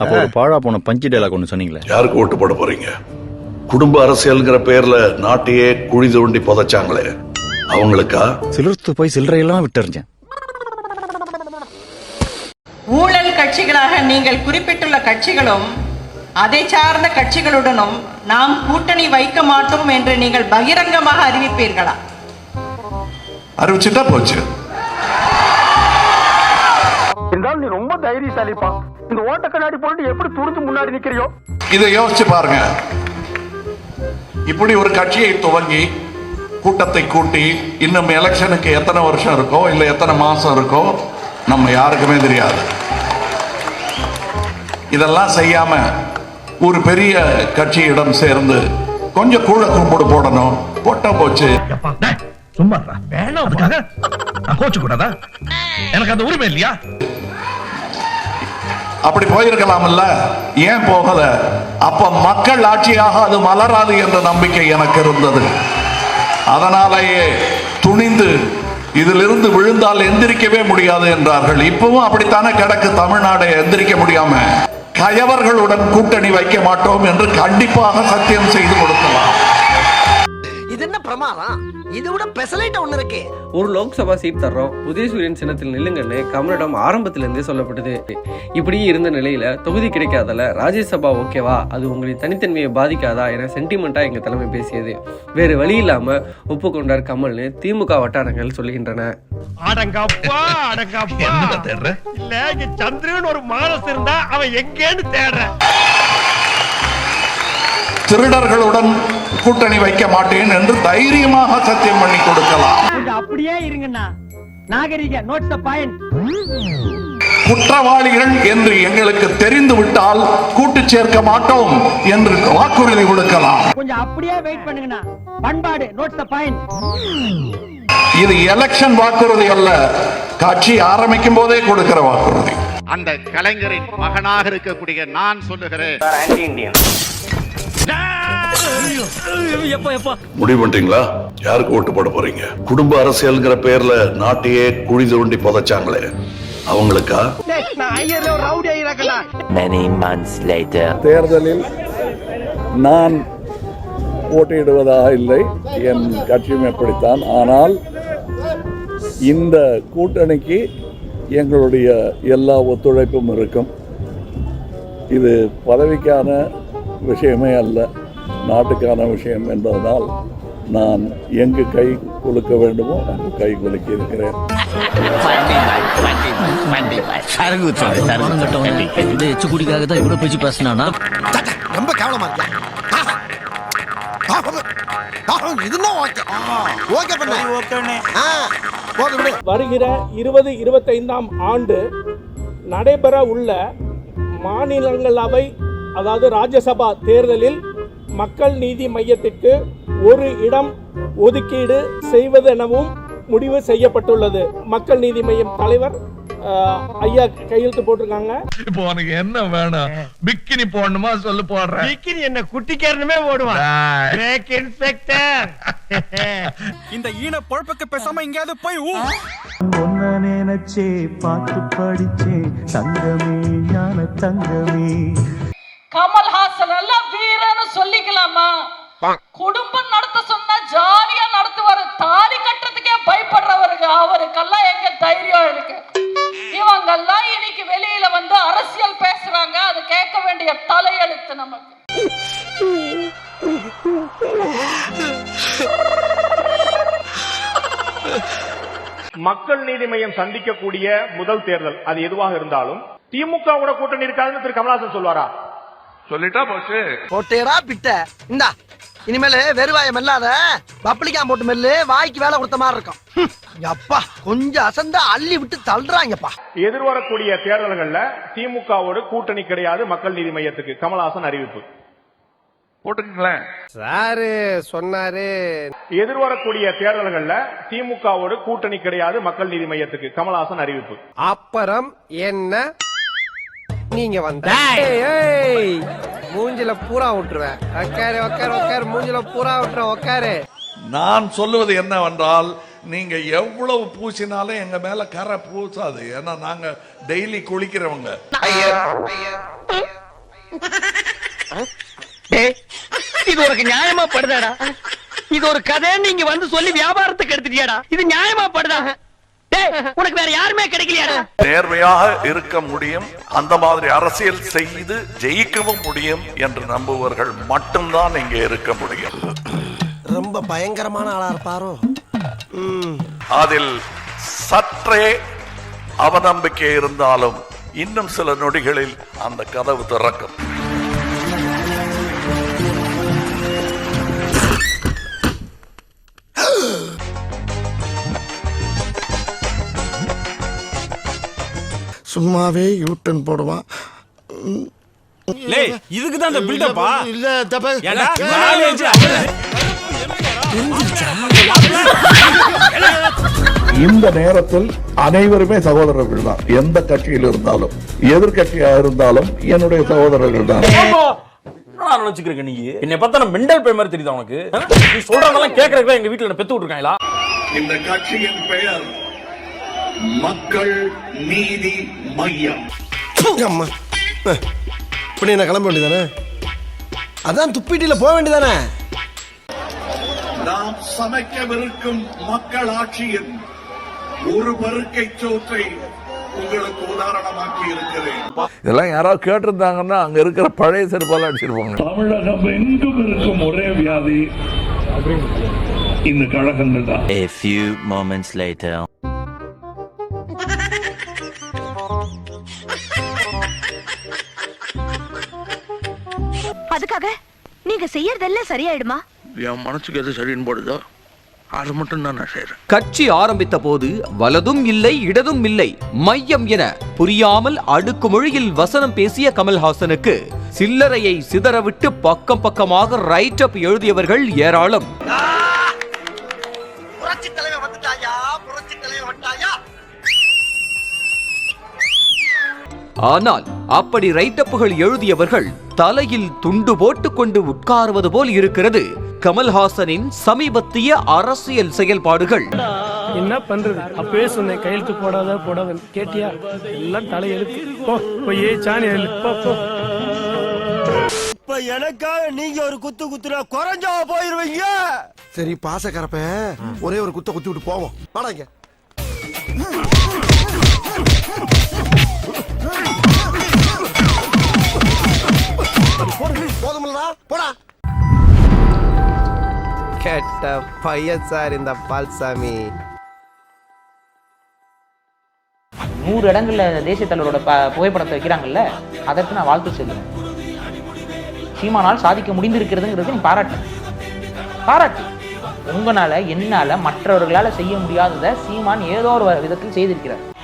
அப்போ ஒரு பாழா போன பஞ்சு டைலாக் ஒன்று சொன்னீங்களே? யாருக்கு ஓட்டு போட போறீங்க? குடும்ப அரசியல்ங்கிற பேர்ல நாட்டையே குழி தோண்டி புதைச்சாங்களே. அவங்களுக்கா? சிலிர்த்து போய் சில்லறையெல்லாம் விட்டுறிஞ்சேன். ஊழல் கட்சிகளாக நீங்கள் குறிப்பிட்டுள்ள கட்சிகளும் அதை சார்ந்த கட்சிகளுடனும் நாம் கூட்டணி வைக்க மாட்டோம் என்று நீங்கள் பகிரங்கமாக அறிவிப்பீர்களா? அறிவிச்சுட்டா போச்சு. இருந்தாலும் நீ ரொம்ப தைரியசாலிப்பா. இந்த ஓட்ட கண்ணாடி போட்டு எப்படி துணிஞ்சு முன்னாடி நிக்கிறியோ? இதை யோசிச்சு பாருங்க. இப்படி ஒரு கட்சியை துவங்கி கூட்டத்தை கூட்டி இன்னும் எலெக்ஷனுக்கு எத்தனை வருஷம் இருக்கோ இல்லை எத்தனை மாசம் இருக்கோ நம்ம யாருக்குமே தெரியாது. இதெல்லாம் செய்யாம ஒரு பெரிய கட்சியிடம் சேர்ந்து கொஞ்சம் கூழ கும்பிடு போடணும். போட்டா போச்சு. சும்மா வேணாம் கோச்சு கூடாதா எனக்கு அந்த உரிமை இல்லையா? அப்படி போயிருக்கலாம்ல ஏன் போகல? அப்ப மக்கள் ஆட்சியாக அது மலராது என்ற நம்பிக்கை எனக்கு இருந்தது. அதனாலேயே துணிந்து இதிலிருந்து விழுந்தால் எந்திரிக்கவே முடியாது என்றார்கள். இப்பவும் அப்படித்தானே கிடக்கு? தமிழ்நாடு எந்திரிக்க முடியாம. கயவர்களுடன் கூட்டணி வைக்க மாட்டோம் என்று கண்டிப்பாக சத்தியம் செய்து கொடுக்கலாம். பிரமாதம். இது விட பெசலைட் ஒண்ணு இருக்கு. ஒரு லோக்சபா சீட் தர்றோம். உதயசூரியன் சின்னத்தில் நில்லுங்கன்னு கமலிடம் ஆரம்பத்திலிருந்தே சொல்லப்பட்டது. இப்படி இருந்த நிலையில தொகுதி கிடைக்காதல ராஜ்யசபா ஓகேவா? அது உங்களின் தனித்தன்மையை பாதிக்காதா என சென்டிமெண்டா எங்க தலைமை பேசியது. வேறு வழி இல்லாம ஒப்புக்கொண்டார் கமல்னு திமுக வட்டாரங்கள் சொல்லுகின்றன. அடங்கப்பா அடங்கப்பா. தேடுற? இல்ல இங்க சந்திரன் ஒரு மானஸ் இருந்தா அவன் எங்கேன்னு தேடுறேன் திருடர்களுடன் கூட்டணி வைக்க மாட்டேன் என்று தைரியமாக சத்தியம் பண்ணி கொடுக்கலாம். அப்படியே இருங்கண்ணா. நாகரிக குற்றவாளிகள் என்று எங்களுக்கு தெரிந்து விட்டால் கூட்டு சேர்க்க மாட்டோம் என்று வாக்குறுதி கொடுக்கலாம். கொஞ்சம் அப்படியே வெயிட் பண்ணுங்கண்ணா. பண்பாடு நோட்ஸ் பாயிண்ட் இது எலெக்ஷன் வாக்குறுதி அல்ல. கட்சி ஆரம்பிக்கும் போதே கொடுக்கிற வாக்குறுதி. அந்த கலைஞரின் மகனாக இருக்கக்கூடிய நான் சொல்லுகிறேன். முடிவு பண்ணிட்டீங்களா? யாருக்கு ஓட்டு போட போறீங்க? குடும்ப அரசியல்ங்கிற பேர்ல நாட்டையே குழி தோண்டி புதைச்சாங்களே. அவங்களுக்கா? நான் ஐயர்ல ஒரு ரவுடி ஐயராக்கண்ணா Many months later. தேர்தலில் நான் போட்டியிடுவதாக இல்லை. என் கட்சியும் எப்படித்தான். ஆனால் இந்த கூட்டணிக்கு எங்களுடைய எல்லா ஒத்துழைப்பும் இருக்கும். இது பதவிக்கான விஷயமே அல்ல. நாட்டுக்கான விஷயம் என்பதனால் நான் எங்கு கை குலுக்க வேண்டுமோ அங்கு கை குலுக்கி இருக்கிறேன். இந்த தான் இவ்வளோ பேச்சு பேசினானா ரொம்ப கேவலமா வருகிற இருபது இருபத்தைந்தாம் ஆண்டு நடைபெற உள்ள மாநிலங்களவை அதாவது ராஜ்யசபா தேர்தலில் மக்கள் நீதி மையத்திற்கு ஒரு இடம் ஒதுக்கீடு செய்வதெனவும் முடிவு செய்யப்பட்டுள்ளது. மக்கள் நீதி மையம் தலைவர் ஐயா கையெழுத்து போட்டிருக்காங்க. இப்போ உனக்கு என்ன வேணும்? பிக்கினி போடணுமா? சொல்லு போடுறேன். பிக்கினி என்ன குட்டிக்காரனுமே ஓடுவான்? இந்த ஈன பொழப்புக்கு பேசாம எங்கேயாவது போய் ஊ. ஒன்ன நினைச்சே பாட்டு படிச்சே தங்கமே ஞான தங்கமே. கமல்ஹாசன் சொல்லிக்கலாமா? குடும்பம் நடத்த சொன்னா ஜாலியா நடத்துவாரு தாலி கட்டுறதுக்கே பயப்படுறவருங்க அவருக்கெல்லாம் எங்க தைரியம் இருக்கு? இவங்கெல்லாம் இன்னைக்கு வெளியில வந்து அரசியல் பேசுறாங்க அது கேட்க வேண்டிய தலையெழுத்து நமக்கு. மக்கள் நீதி மையம் சந்திக்கக்கூடிய முதல் தேர்தல் அது எதுவாக இருந்தாலும் திமுகவோட கூட்டணி இருக்காதுன்னு திரு கமலஹாசன் சொல்வாரா? சொல்லிட்டா போச்சு. போட்டேடா பிட்ட. இந்தா இனிமேல் வெறுவாயம் இல்லாத பப்ளிகா போட்டு மெல்லு வாய்க்கு வேலை கொடுத்த மாதிரி இருக்கும். அப்பா கொஞ்சம் அசந்தா அள்ளி விட்டு தள்ளுறாங்கப்பா. எதிர்வரக்கூடிய தேர்தல்கள்ல திமுகவோட கூட்டணி கிடையாது மக்கள் நீதி மையத்துக்கு. கமலஹாசன் அறிவிப்பு. போட்டுக்கங்களேன். சாரு சொன்னாரு. எதிர்வரக்கூடிய தேர்தல்கள்ல திமுகவோட கூட்டணி கிடையாது மக்கள் நீதி மையத்துக்கு. கமலஹாசன் அறிவிப்பு. அப்புறம் என்ன? நீங்க வந்த மூஞ்சில பூரா விட்டுருவேன் உக்காரு உக்காரு உக்காரு மூஞ்சில பூரா விட்டுருவேன் உக்காரு. நான் சொல்லுவது என்னவென்றால் நீங்க எவ்வளவு பூசினாலும் எங்க மேல கரை பூசாது. ஏன்னா நாங்க டெய்லி குளிக்கிறவங்க. இது உனக்கு நியாயமா படுதாடா? இது ஒரு கதை நீங்க வந்து சொல்லி வியாபாரத்துக்கு எடுத்துட்டியாடா? இது நியாயமா படுதா உனக்கு வேற யாருமே கிடைக்கலையாடா? நேர்மையாக இருக்க முடியும். அந்த மாதிரி அரசியல் செய்து ஜெயிக்கவும் முடியும் என்று நம்புவர்கள் மட்டும்தான் இங்கே இருக்க முடியும். ரொம்ப பயங்கரமான ஆளா இருப்பாரோ? அதில் சற்றே அவநம்பிக்கை இருந்தாலும் இன்னும் சில நொடிகளில் அந்த கதவு திறக்கும். சும்மாவே யூட்டன் போடுவான். இதுக்கு தான் இந்த பில்டப்பா இல்ல தப்ப இந்த நேரத்தில் அனைவருமே சகோதரர்கள் தான் எந்த கட்சியில் இருந்தாலும் எதிர்கட்சியாக இருந்தாலும் என்னுடைய சகோதரர்கள் தான் நினைச்சுக்கிறீங்க நீ? என்னை பார்த்தா நான் மெண்டல் பே மாதிரி தெரியுதா உனக்கு? நீ சொல்றதெல்லாம் கேக்குறதுக்கு எங்க வீட்டுல பெத்து விட்டுருக்காங்களா? இந்த கட்சியின் பெயர் மக்கள் நீதி மையம். அம்மா. இப்படி நான் கிளம்ப வேண்டியதானே? அதான் துப்பிட்டில போக வேண்டியதானே? நாம் சமைக்கவிருக்கும் மக்கள் ஆட்சியின் ஒரு பருக்கை சோற்றை உங்களுக்கு உதாரணமாக்கி இருக்கிறேன். இதெல்லாம் யாராவது கேட்டிருந்தாங்கன்னா அங்க இருக்கிற பழைய செருப்பால அடிச்சிருப்பாங்க தமிழகம் எங்கும் இருக்கும் ஒரே வியாதி. இந்த கழகங்கள் தான். A few moments later. செய்யறதெல்லாம் சரியாயிடுமா? என் மனசுக்கு எது சரின்னு போடுதோ அது மட்டும் தான் நான் செய்யறேன் கட்சி ஆரம்பித்த போது வலதும் இல்லை இடதும் இல்லை மையம் என புரியாமல் அடுக்கு மொழியில் வசனம் பேசிய கமல்ஹாசனுக்கு சில்லறையை சிதறவிட்டு பக்கம் பக்கமாக ரைட் அப் எழுதியவர்கள் ஏராளம். ஆனால் அப்படி ரைட்டப்புகள் எழுதியவர்கள் தலையில் துண்டு போட்டுக்கொண்டு உட்காருவது போல் இருக்கிறது. கமல்ஹாசனின் சமீபத்திய அரசியல் செயல்பாடுகள். என்ன பண்றது? அப்பவே சொன்னேன் கையெழுத்து போடாத போடாத கேட்டியா? எல்லாம் தலையெழுத்து. இப்ப எனக்காக நீங்க ஒரு குத்து குத்துனா குறைஞ்சா போயிருவீங்க? சரி பாசக்கரப்ப ஒரே ஒரு குத்த குத்தி விட்டு போவோம். வாடாங்க கெட்ட பையன் சார் இந்த பால்சாமி. நூறு இடங்கள்ல தேசிய தலைவரோட ப- புகைப்படத்தை வைக்கிறாங்கல்ல அதற்கு நான் வாழ்த்து சொல்லுவேன் சீமானால் சாதிக்க முடிந்திருக்கிறதுங்கிறது நீ பாராட்டு. பாராட்டு. உங்களால என்னால மற்றவர்களால செய்ய முடியாததை சீமான் ஏதோ ஒரு விதத்தில் செய்திருக்கிறார்.